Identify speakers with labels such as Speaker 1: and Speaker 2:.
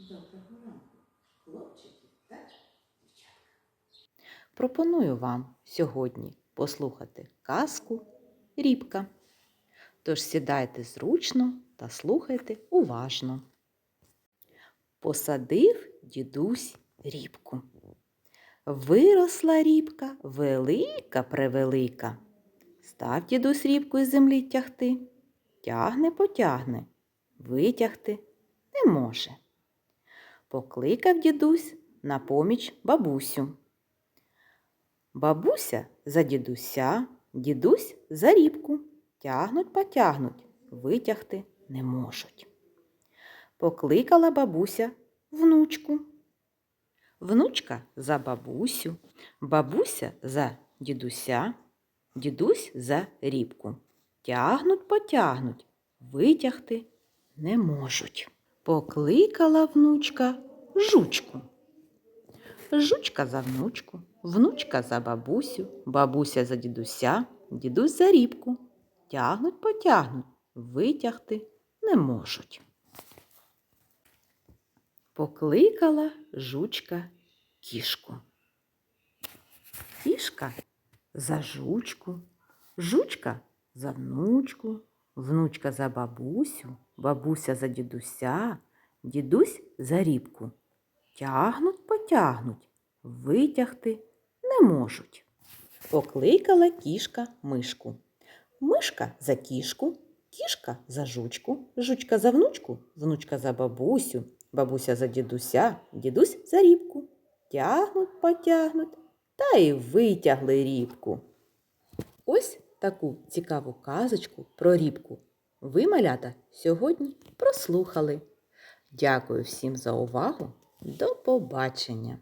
Speaker 1: Доброго ранку, хлопчики та дівчатка.
Speaker 2: Пропоную вам сьогодні послухати казку Рібка. Тож сідайте зручно та слухайте уважно. Посадив дідусь рібку. Виросла рібка велика превелика. Став дідусь рібку із землі тягти. Тягне потягне, витягти не може. Покликав дідусь на поміч бабусю. Бабуся за дідуся, дідусь за рібку. Тягнуть потягнуть, витягти не можуть. Покликала бабуся внучку. Внучка за бабусю, бабуся за дідуся, дідусь за рібку. Тягнуть потягнуть, витягти не можуть. Покликала внучка жучку. Жучка за внучку, внучка за бабусю, бабуся за дідуся, дідусь за рібку. Тягнуть потягнуть, витягти не можуть. Покликала жучка кішку. Кішка за жучку, жучка за внучку, внучка за бабусю, бабуся за дідуся, дідусь за рібку. Тягнуть потягнуть, витягти не можуть. Покликала кішка мишку. Мишка за кішку, кішка за жучку, жучка за внучку, внучка за бабусю, бабуся за дідуся, дідусь за рібку. Тягнуть, потягнуть та й витягли рібку. Ось таку цікаву казочку про рібку. Ви, малята, сьогодні прослухали. Дякую всім за увагу. До побачення!